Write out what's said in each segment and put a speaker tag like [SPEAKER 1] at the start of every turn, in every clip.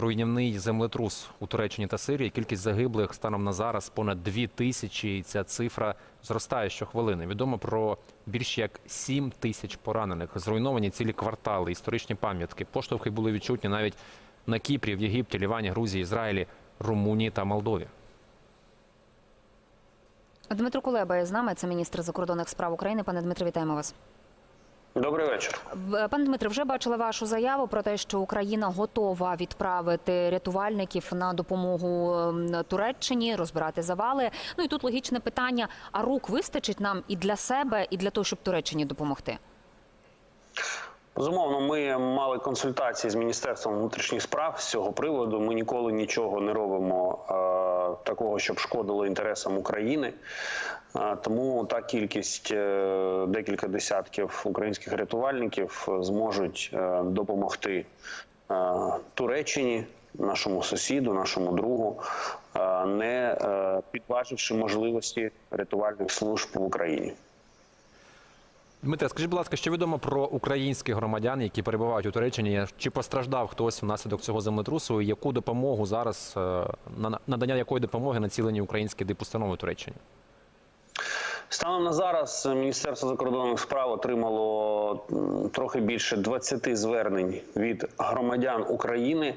[SPEAKER 1] Руйнівний землетрус у Туреччині та Сирії. Кількість загиблих станом на зараз понад дві тисячі. І ця цифра зростає щохвилини. Відомо про більш як сім тисяч поранених. Зруйновані цілі квартали, історичні пам'ятки. Поштовхи були відчутні навіть на Кіпрі, в Єгипті, Лівані, Грузії, Ізраїлі, Румунії та Молдові.
[SPEAKER 2] Дмитро Кулеба з нами, це міністр закордонних справ України. Пане Дмитро, вітаємо вас.
[SPEAKER 3] Добрий вечір.
[SPEAKER 2] В- Пане Дмитре, вже бачили вашу заяву про те, що Україна готова відправити рятувальників на допомогу ем, Туреччині, розбирати завали. Ну і тут логічне питання: а рук вистачить нам і для себе, і для того, щоб Туреччині допомогти?
[SPEAKER 3] Безумовно, ми мали консультації з міністерством внутрішніх справ з цього приводу. Ми ніколи нічого не робимо е, такого, щоб шкодило інтересам України. Е, тому та кількість е, декілька десятків українських рятувальників зможуть е, допомогти е, Туреччині, нашому сусіду, нашому другу, е, не е, підваживши можливості рятувальних служб в Україні.
[SPEAKER 1] Дмитре, скажіть, будь ласка, що відомо про українських громадян, які перебувають у Туреччині? Чи постраждав хтось внаслідок цього землетрусу? І яку допомогу зараз е, на надання якої допомоги націлені українські дипустанови Туреччині?
[SPEAKER 3] Станом на зараз Міністерство закордонних справ отримало трохи більше 20 звернень від громадян України,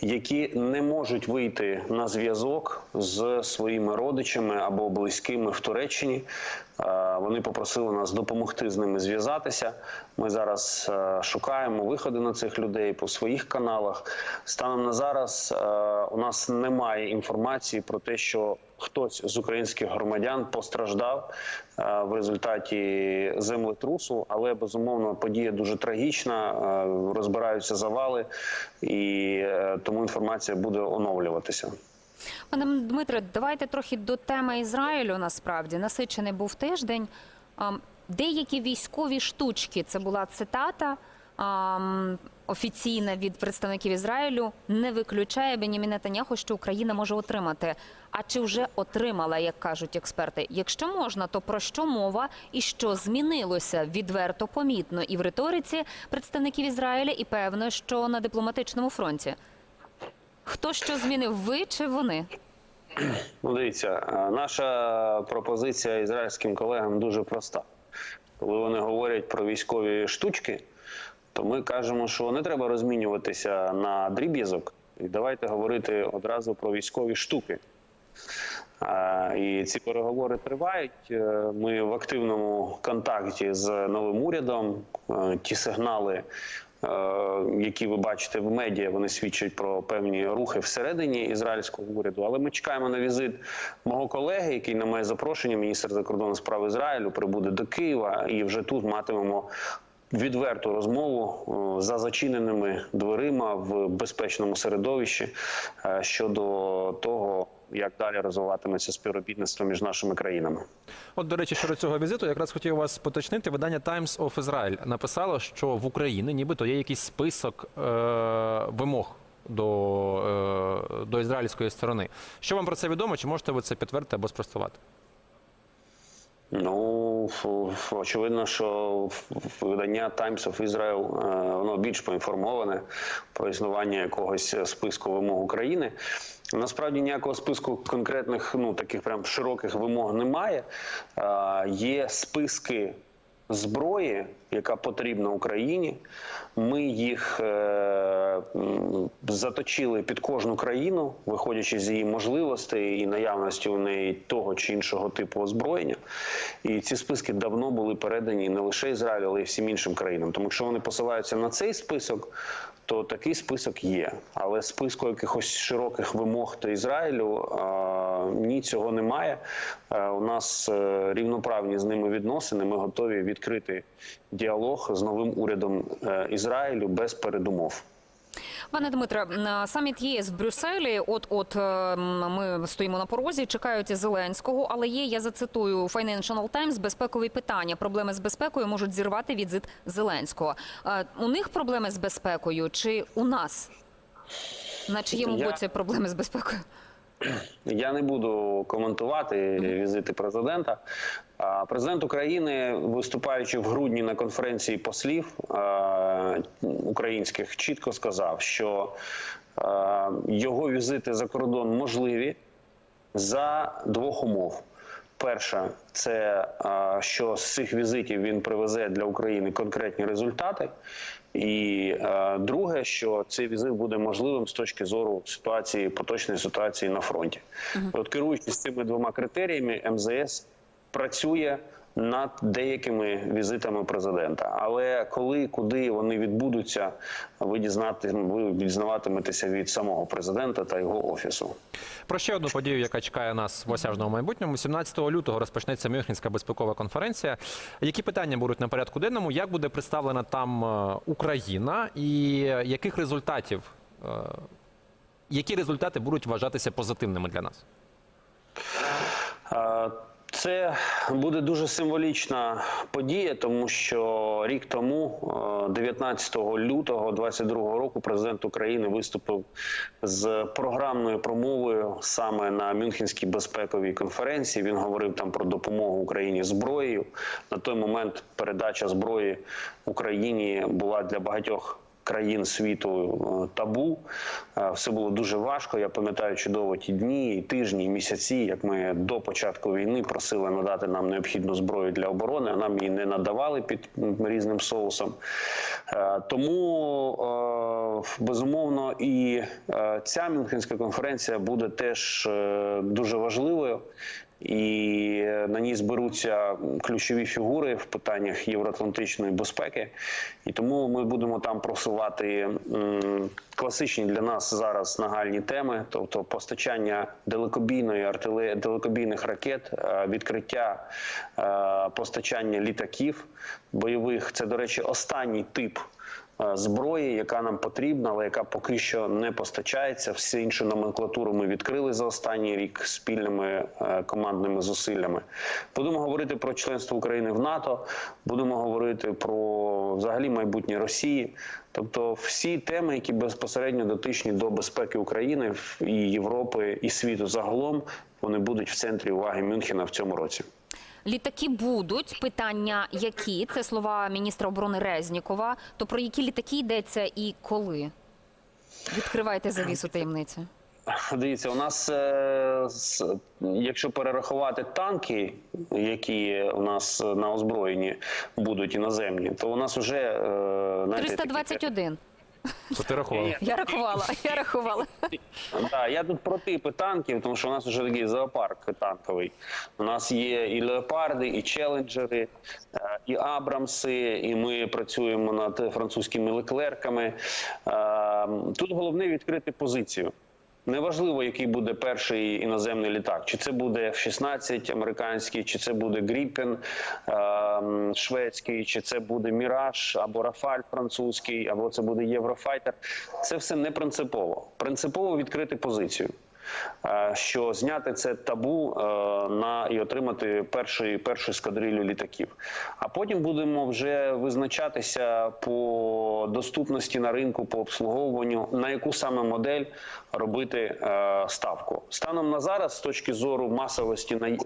[SPEAKER 3] які не можуть вийти на зв'язок з своїми родичами або близькими в Туреччині. Вони попросили нас допомогти з ними зв'язатися. Ми зараз е, шукаємо виходи на цих людей по своїх каналах. Станом на зараз е, у нас немає інформації про те, що хтось з українських громадян постраждав е, в результаті землетрусу, але безумовно подія дуже трагічна. Розбираються завали, і тому інформація буде оновлюватися.
[SPEAKER 2] Пане Дмитре, давайте трохи до теми Ізраїлю. Насправді насичений був тиждень. Деякі військові штучки, це була цитата офіційна від представників Ізраїлю, не виключає Бенімі Нетаняху, що Україна може отримати. А чи вже отримала, як кажуть експерти? Якщо можна, то про що мова і що змінилося відверто помітно і в риториці представників Ізраїля, і певно, що на дипломатичному фронті? Хто що змінив, ви чи вони?
[SPEAKER 3] Ну, дивіться, е, наша пропозиція ізраїльським колегам дуже проста. Коли вони говорять про військові штучки, то ми кажемо, що не треба розмінюватися на дріб'язок, і давайте говорити одразу про військові штуки. А, І ці переговори тривають. Е, Ми в активному контакті з новим урядом. Е, Ті сигнали, е, які ви бачите в медіа, вони свідчать про певні рухи всередині ізраїльського уряду. Але ми чекаємо на візит мого колеги, який на моє запрошення, міністр закордонних справ Ізраїлю, прибуде до Києва, і вже тут матимемо. Відверту розмову е, за зачиненими дверима в безпечному середовищі е, щодо того, як далі розвиватиметься співробітництво між нашими країнами.
[SPEAKER 1] От, до речі, щодо цього візиту, якраз хотів вас поточнити. Видання Times of Israel написало, що в Україні нібито є якийсь список е- вимог до, е- до ізраїльської сторони. Що вам про це відомо? Чи можете ви це підтвердити або спростувати?
[SPEAKER 3] Ну очевидно, що видання Times of Israel е, воно більш поінформоване про існування якогось списку вимог України. Насправді ніякого списку конкретних, ну таких прям широких вимог немає. Е, Є списки зброї, яка потрібна Україні. Ми їх е, заточили під кожну країну, виходячи з її можливостей і наявності у неї того чи іншого типу озброєння. І ці списки давно були передані не лише Ізраїлю, але й всім іншим країнам. Тому якщо вони посилаються на цей список, то такий список є. Але списку якихось широких вимог до Ізраїлю а, ні, цього немає. Е, У нас е, рівноправні з ними відносини. Ми готові відкрити діалог з новим урядом е, Ізраїлю без передумов.
[SPEAKER 2] Пане Дмитре, саміт ЄС в Брюсселі. От от ми стоїмо на порозі, чекають Зеленського. Але є, я зацитую Financial Times, безпекові питання. Проблеми з безпекою можуть зірвати візит Зеленського. У них проблеми з безпекою чи у нас? На чиєму
[SPEAKER 3] Я-
[SPEAKER 2] боці проблеми з безпекою?
[SPEAKER 3] Я не буду коментувати візити президента. Президент України, виступаючи в грудні на конференції послів українських, чітко сказав, що Його візити за кордон можливі за двох умов. Перша це що з цих візитів він привезе для України конкретні результати. І е, друге, що цей візит буде можливим з точки зору ситуації поточної ситуації на фронті. От керуючись цими двома критеріями, МЗС працює над деякими візитами президента. Але коли куди вони відбудуться, ви дізнати ви дізнаватиметеся від самого президента та його офісу.
[SPEAKER 1] Про ще одну подію, яка чекає нас в осяжному майбутньому. 17 лютого розпочнеться Мюнхенська безпекова конференція. Які питання будуть на порядку денному? Як буде представлена там е, Україна, і яких результатів, е, які результати будуть вважатися позитивними для нас?
[SPEAKER 3] Е, Це буде дуже символічна подія, тому що рік тому, е, 19 лютого 2022 року, президент України виступив з програмною промовою саме на Мюнхенській безпековій конференції. Він говорив там про допомогу Україні зброєю. На той момент передача зброї Україні була для багатьох країн світу е, табу. Е, Все було дуже важко. Я пам'ятаю чудово ті дні, тижні, і місяці, як ми до початку війни просили надати нам необхідну зброю для оборони. а Нам її не надавали під різним соусом. Е, Тому безумовно і ця Мюнхенська конференція буде теж дуже важливою. І на ній зберуться ключові фігури в питаннях євроатлантичної безпеки, і тому ми будемо там просувати класичні для нас зараз нагальні теми, тобто постачання далекобійної артилерії, далекобійних ракет, е, відкриття е, постачання літаків бойових. Це, до речі, останній тип зброї, яка нам потрібна, але яка поки що не постачається. Всі іншу номенклатуру ми відкрили за останній рік спільними е, командними зусиллями. Будемо говорити про членство України в НАТО, будемо говорити про взагалі майбутнє Росії. Тобто всі теми, які безпосередньо дотичні до безпеки України і Європи і світу загалом, вони будуть в центрі уваги Мюнхена в цьому році.
[SPEAKER 2] Літаки будуть. Питання які? Це слова міністра оборони Резнікова. То про які літаки йдеться і коли? Відкривайте завісу таємниці.
[SPEAKER 3] Дивіться, у нас, е, якщо перерахувати танки, які у нас на озброєнні будуть іноземні, то у нас вже е, знаєте, такі-
[SPEAKER 2] 321.
[SPEAKER 1] Що ти рахувала?
[SPEAKER 2] Я рахувала, я рахувала.
[SPEAKER 3] Так, я тут про типи танків, тому що у нас вже такий зоопарк танковий. У нас є і леопарди, і челенджери, е, і Абрамси, і ми працюємо над французькими леклерками. Е, Тут головне відкрити позицію. Неважливо, який буде перший іноземний літак, чи це буде F-16 американський, чи це буде Гріпен ем, шведський, чи це буде Міраж або Рафаль французький, або це буде Єврофайтер. Це все не принципово. Принципово відкрити позицію. Е, Що зняти це табу е, на і отримати перший першу ескадрилю літаків. А потім будемо вже визначатися по доступності на ринку, по обслуговуванню, на яку саме модель робити е, ставку. Станом на зараз, з точки зору масовості на,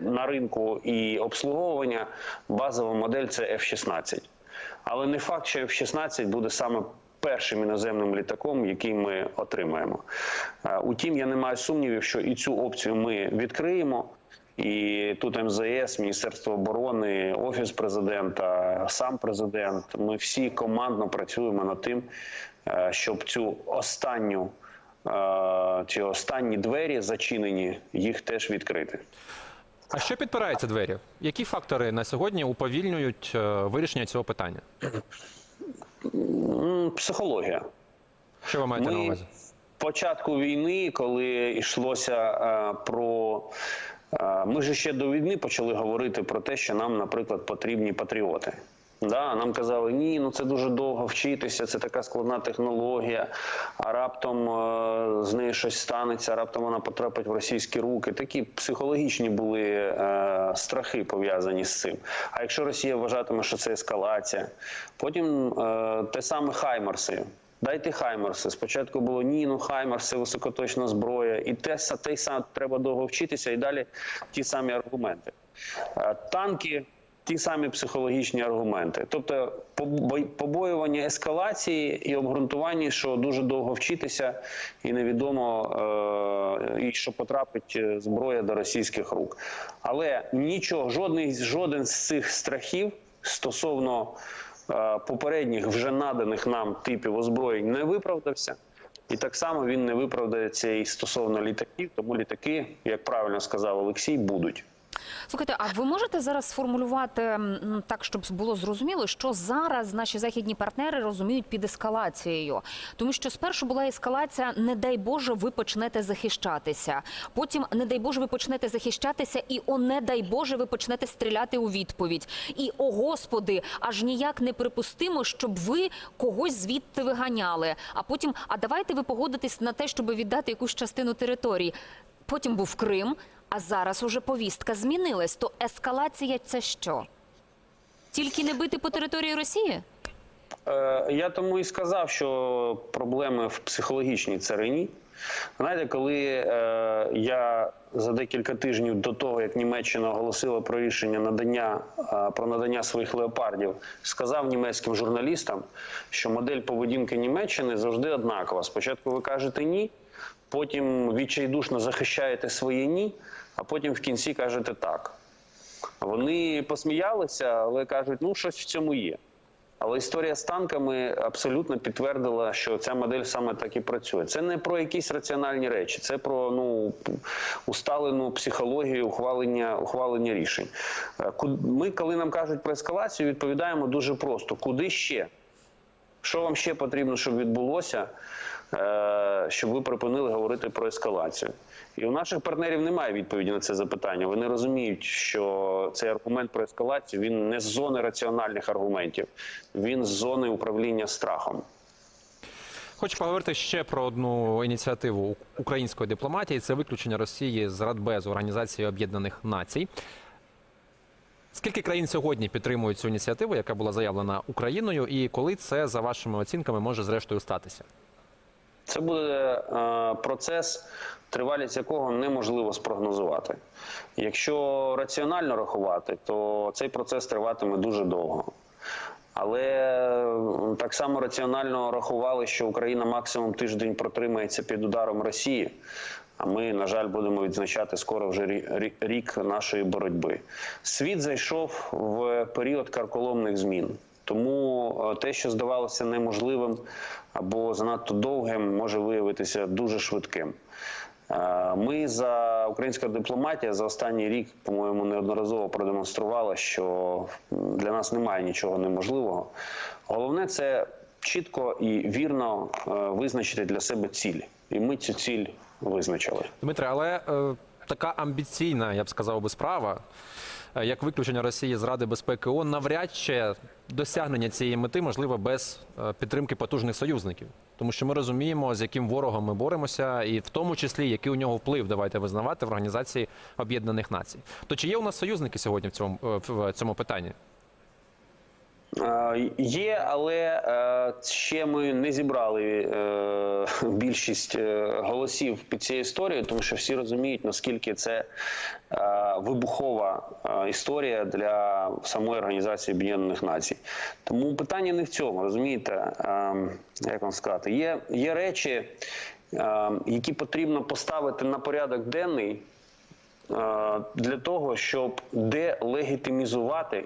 [SPEAKER 3] на ринку і обслуговування, базова модель це F-16. Але не факт, що F-16 буде саме першим іноземним літаком, який ми отримаємо. Утім, я не маю сумнівів, що і цю опцію ми відкриємо. І тут МЗС, Міністерство оборони, офіс президента, сам президент. Ми всі командно працюємо над тим, е, щоб цю останню е, ці останні двері зачинені, їх теж відкрити.
[SPEAKER 1] А що підпирає ці двері? Які фактори на сьогодні уповільнюють е, вирішення цього питання?
[SPEAKER 3] Психологія.
[SPEAKER 1] Що ви маєте на увазі?
[SPEAKER 3] початку війни, коли йшлося е, про. е, Ми ж ще до війни почали говорити про те, що нам, наприклад, потрібні патріоти. Да, нам казали, ні, ну це дуже довго вчитися, це така складна технологія, а раптом е, з нею щось станеться, раптом вона потрапить в російські руки. Такі психологічні були е, страхи пов'язані з цим. А якщо Росія вважатиме, що це ескалація, потім е, те саме Хаймарси. Дайте Хаймерси. Спочатку було ні, ну Хаймерс це високоточна зброя, і те, те саме треба довго вчитися, і далі ті самі аргументи. Е, Танки ті самі психологічні аргументи. Тобто побоювання ескалації і обґрунтування, що дуже довго вчитися, і невідомо, е, і що потрапить е, зброя до російських рук. Але нічого, жодний, жоден з цих страхів стосовно е, попередніх вже наданих нам типів озброєнь не виправдався. І так само він не виправдається і стосовно літаків, тому літаки, як правильно сказав Олексій, будуть.
[SPEAKER 2] Слухайте, а ви можете зараз сформулювати так, щоб було зрозуміло, що зараз наші західні партнери розуміють під ескалацією? Тому що спершу була ескалація, не дай Боже, ви почнете захищатися. Потім, не дай Боже, ви почнете захищатися, і о, не дай Боже, ви почнете стріляти у відповідь. І о Господи, аж ніяк не припустимо, щоб ви когось звідти виганяли. А потім, а давайте ви погодитесь на те, щоб віддати якусь частину території. Потім був Крим, а зараз уже повістка змінилась. То ескалація це що? Тільки не бити по території Росії?
[SPEAKER 3] Е, Я тому і сказав, що проблеми в психологічній царині. Знаєте, коли е, я за декілька тижнів до того, як Німеччина оголосила про рішення надання е, про надання своїх леопардів, сказав німецьким журналістам, що модель поведінки Німеччини завжди однакова. Спочатку ви кажете ні, потім відчайдушно захищаєте своє ні, а потім в кінці кажете так. Вони посміялися, але кажуть, ну щось в цьому є. Але історія з танками абсолютно підтвердила, що ця модель саме так і працює. Це не про якісь раціональні речі, це про ну усталену психологію ухвалення, ухвалення рішень. Е, Ми, коли нам кажуть про ескалацію, відповідаємо дуже просто: куди ще? Що вам ще потрібно, щоб відбулося, щоб ви припинили говорити про ескалацію? І у наших партнерів немає відповіді на це запитання. Вони розуміють, що цей аргумент про ескалацію він не з зони раціональних аргументів, він з зони управління страхом.
[SPEAKER 1] Хочу поговорити ще про одну ініціативу української дипломатії. Це виключення Росії з Радбезу Організації Об'єднаних Націй. Скільки країн сьогодні підтримують цю ініціативу, яка була заявлена Україною, і коли це за вашими оцінками може зрештою статися?
[SPEAKER 3] Це буде е, процес, тривалість якого неможливо спрогнозувати. Якщо раціонально рахувати, то цей процес триватиме дуже довго. Але так само раціонально рахували, що Україна максимум тиждень протримається під ударом Росії. А ми, на жаль, будемо відзначати скоро вже рі- рі- рік нашої боротьби. Світ зайшов в період карколомних змін. Тому е, те, що здавалося неможливим або занадто довгим, може виявитися дуже швидким. Е, Ми за українська дипломатія за останній рік, по-моєму, неодноразово продемонструвала, що для нас немає нічого неможливого. Головне це чітко і вірно е, визначити для себе ціль, і ми цю ціль визначили.
[SPEAKER 1] Дмитре, але е, така амбіційна, я б сказав би, справа, як виключення Росії з Ради безпеки ООН, навряд чи досягнення цієї мети можливо без е, підтримки потужних союзників. Тому що ми розуміємо, з яким ворогом ми боремося, і в тому числі який у нього вплив, давайте визнавати в Організації Об'єднаних Націй. То чи є у нас союзники сьогодні в цьому е, в цьому питанні?
[SPEAKER 3] Е, Є, але е, ще ми не зібрали е, більшість голосів під цією історією, тому що всі розуміють, наскільки це вибухова історія для самої організації Об'єднаних Націй. Тому питання не в цьому, розумієте, як вам сказати, є, є речі, які потрібно поставити на порядок денний для того, щоб делегітимізувати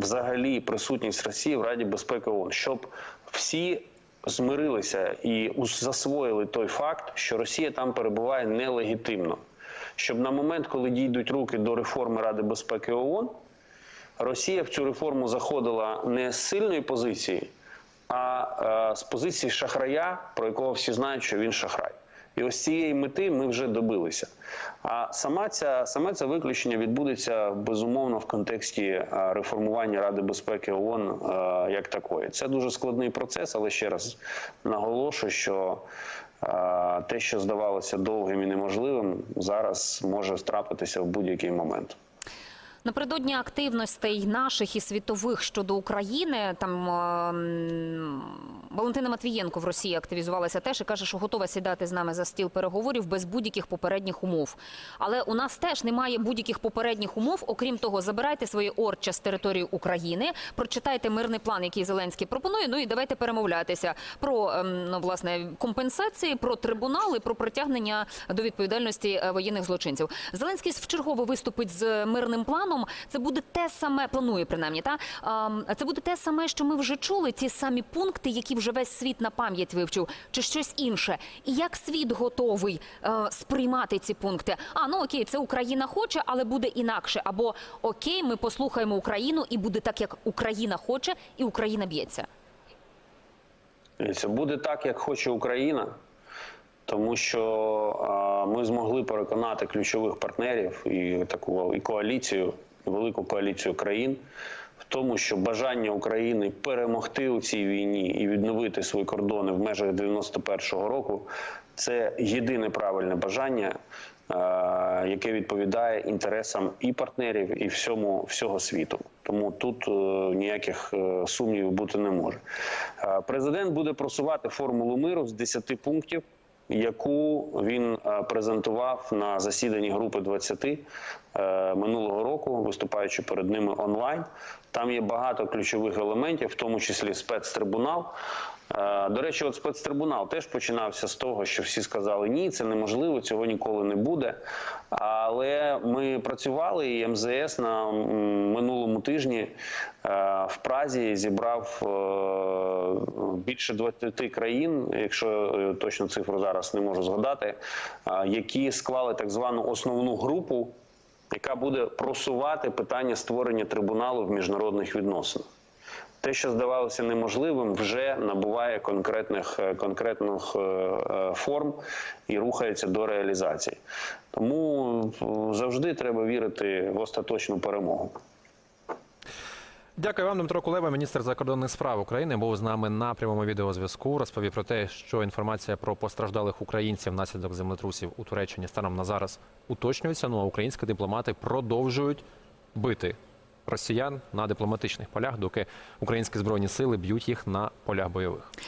[SPEAKER 3] взагалі присутність Росії в Раді безпеки ООН, щоб всі змирилися і засвоїли той факт, що Росія там перебуває нелегітимно. Щоб на момент, коли дійдуть руки до реформи Ради безпеки ООН, Росія в цю реформу заходила не з сильної позиції, а е, з позиції шахрая, про якого всі знають, що він шахрай. І ось цієї мети ми вже добилися. А сама ця саме це виключення відбудеться безумовно в контексті е, реформування Ради безпеки ООН е, як такої. Це дуже складний процес, але ще раз наголошую, що е, те, що здавалося довгим і неможливим, зараз може трапитися в будь-який момент.
[SPEAKER 2] Напередодні активностей наших і світових щодо України, там ем, Валентина Матвієнко в Росії активізувалася теж і каже, що готова сідати з нами за стіл переговорів без будь-яких попередніх умов. Але у нас теж немає будь-яких попередніх умов. Окрім того, забирайте свої орча з території України, прочитайте мирний план, який Зеленський пропонує. Ну і давайте перемовлятися про ем, ну, власне компенсації, про трибунали, про притягнення до відповідальності е, воєнних злочинців. Зеленський вчергово виступить з мирним планом. Це буде те саме, планує принаймні. Та це буде те саме, що ми вже чули. Ті самі пункти, які вже весь світ на пам'ять вивчив, чи щось інше. І як світ готовий е, сприймати ці пункти? А ну окей, це Україна хоче, але буде інакше. Або окей, ми послухаємо Україну, і буде так, як Україна хоче, і Україна б'ється.
[SPEAKER 3] Це буде так, як хоче Україна, тому що ми змогли переконати ключових партнерів і таку і коаліцію, велику коаліцію країн в тому, що бажання України перемогти у цій війні і відновити свої кордони в межах 91-го року це єдине правильне бажання, яке відповідає інтересам і партнерів, і всьому всього світу. Тому тут е, ніяких е, сумнівів бути не може. Е, Президент буде просувати формулу миру з 10 пунктів, яку він е, презентував на засіданні групи 20 е, минулого року, виступаючи перед ними онлайн. Там є багато ключових елементів, в тому числі спецтрибунал. Е, До речі, от спецтрибунал теж починався з того, що всі сказали ні, це неможливо, цього ніколи не буде. Але ми працювали, і МЗС на минулому тижні в Празі зібрав е, більше 20 країн, якщо е, точну цифру зараз не можу згадати, е, які склали так звану основну групу, яка буде просувати питання створення трибуналу в міжнародних відносинах. Те, що здавалося неможливим, вже набуває конкретних е, конкретних е, е, форм і рухається до реалізації. Тому е, завжди треба вірити в остаточну перемогу.
[SPEAKER 1] Дякую вам, Дмитро Кулеба, міністр закордонних справ України. Був з нами на прямому відеозв'язку. Розповів про те, що інформація про постраждалих українців внаслідок землетрусів у Туреччині станом на зараз уточнюється. Ну а українські дипломати продовжують бити росіян на дипломатичних полях, доки українські збройні сили б'ють їх на полях бойових.